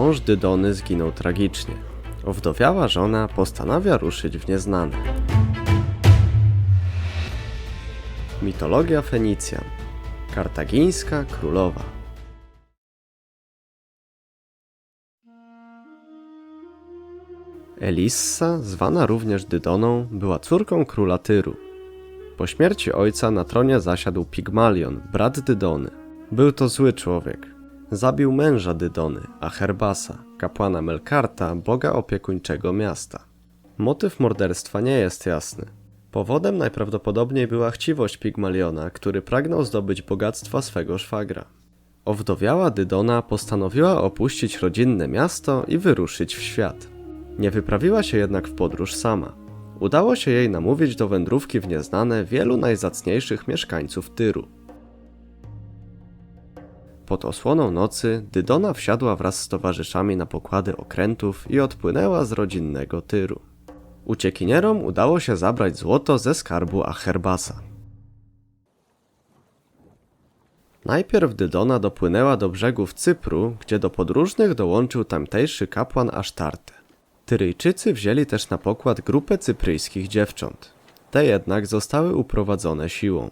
mąż Dydony zginął tragicznie. Owdowiała żona postanawia ruszyć w nieznane. Mitologia Fenicjan. Kartagińska królowa. Elissa, zwana również Dydoną, była córką króla Tyru. Po śmierci ojca na tronie zasiadł Pigmalion, brat Dydony. Był to zły człowiek. Zabił męża Dydony, Acherbasa, kapłana Melkarta, boga opiekuńczego miasta. Motyw morderstwa nie jest jasny. Powodem najprawdopodobniej była chciwość Pigmaliona, który pragnął zdobyć bogactwa swego szwagra. Owdowiała Dydona postanowiła opuścić rodzinne miasto i wyruszyć w świat. Nie wyprawiła się jednak w podróż sama. Udało się jej namówić do wędrówki w nieznane wielu najzacniejszych mieszkańców Tyru. Pod osłoną nocy Dydona wsiadła wraz z towarzyszami na pokłady okrętów i odpłynęła z rodzinnego Tyru. Uciekinierom udało się zabrać złoto ze skarbu Acherbasa. Najpierw Dydona dopłynęła do brzegów Cypru, gdzie do podróżnych dołączył tamtejszy kapłan Asztarte. Tyryjczycy wzięli też na pokład grupę cypryjskich dziewcząt. Te jednak zostały uprowadzone siłą.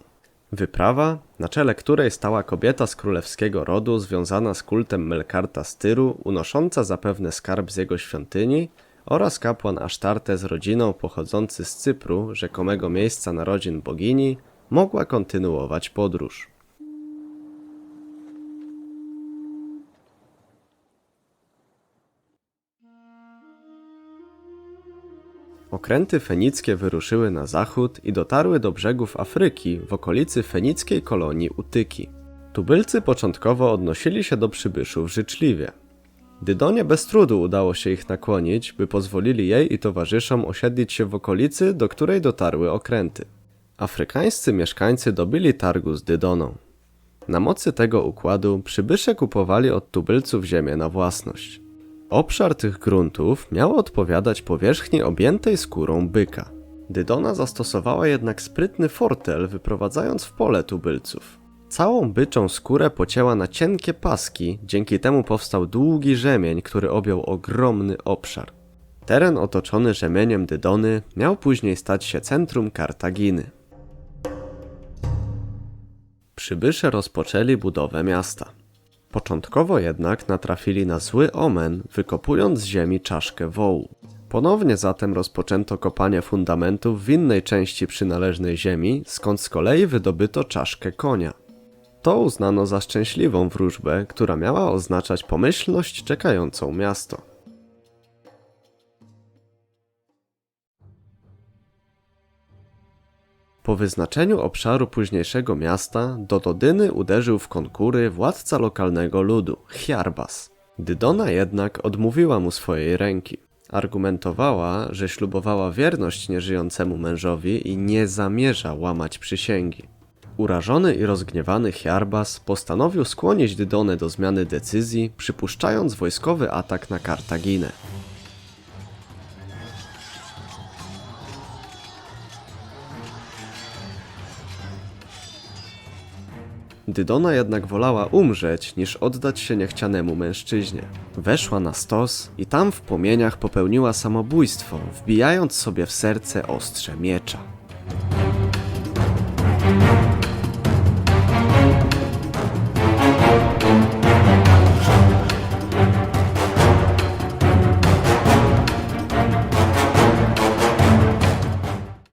Wyprawa, na czele której stała kobieta z królewskiego rodu związana z kultem Melkarta z Tyru, unosząca zapewne skarb z jego świątyni, oraz kapłan Asztarte z rodziną pochodzący z Cypru, rzekomego miejsca narodzin bogini, mogła kontynuować podróż. Okręty fenickie wyruszyły na zachód i dotarły do brzegów Afryki w okolicy fenickiej kolonii Utyki. Tubylcy początkowo odnosili się do przybyszów życzliwie. Dydonie bez trudu udało się ich nakłonić, by pozwolili jej i towarzyszom osiedlić się w okolicy, do której dotarły okręty. Afrykańscy mieszkańcy dobili targu z Dydoną. Na mocy tego układu przybysze kupowali od tubylców ziemię na własność. Obszar tych gruntów miał odpowiadać powierzchni objętej skórą byka. Dydona zastosowała jednak sprytny fortel, wyprowadzając w pole tubylców. Całą byczą skórę pocięła na cienkie paski, dzięki temu powstał długi rzemień, który objął ogromny obszar. Teren otoczony rzemieniem Dydony miał później stać się centrum Kartaginy. Przybysze rozpoczęli budowę miasta. Początkowo jednak natrafili na zły omen, wykopując z ziemi czaszkę wołu. Ponownie zatem rozpoczęto kopanie fundamentów w innej części przynależnej ziemi, skąd z kolei wydobyto czaszkę konia. To uznano za szczęśliwą wróżbę, która miała oznaczać pomyślność czekającą miasto. Po wyznaczeniu obszaru późniejszego miasta do Dodyny uderzył w konkury władca lokalnego ludu, Chiarbas. Dydona jednak odmówiła mu swojej ręki. Argumentowała, że ślubowała wierność nieżyjącemu mężowi i nie zamierza łamać przysięgi. Urażony i rozgniewany Chiarbas postanowił skłonić Dydonę do zmiany decyzji, przypuszczając wojskowy atak na Kartaginę. Dydona jednak wolała umrzeć, niż oddać się niechcianemu mężczyźnie. Weszła na stos i tam w płomieniach popełniła samobójstwo, wbijając sobie w serce ostrze miecza.